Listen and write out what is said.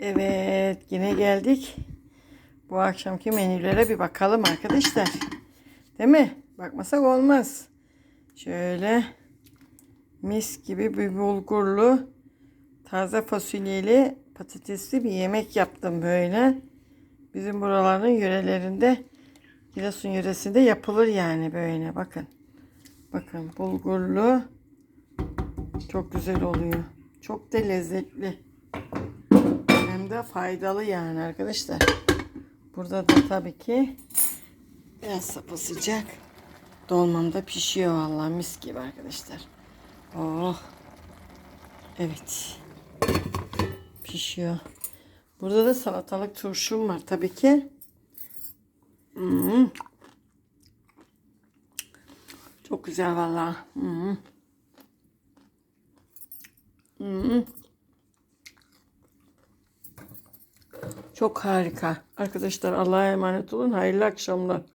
Evet yine geldik. Bu akşamki menülere bir bakalım arkadaşlar. Değil mi? Bakmasak olmaz. Şöyle mis gibi bir bulgurlu taze fasulyeli patatesli bir yemek yaptım böyle. Bizim buraların yörelerinde Giresun yöresinde yapılır yani böyle bakın. Bakın bulgurlu çok güzel oluyor. Çok da lezzetli. De faydalı yani arkadaşlar. Burada da tabii ki biraz sapı sıcak. Dolmam da pişiyor vallahi mis gibi arkadaşlar. Oh. Evet. Pişiyor. Burada da salatalık turşum var tabii ki. Hmm. Çok güzel vallahi. Hmm. Hmm. Çok harika. Arkadaşlar Allah'a emanet olun. Hayırlı akşamlar.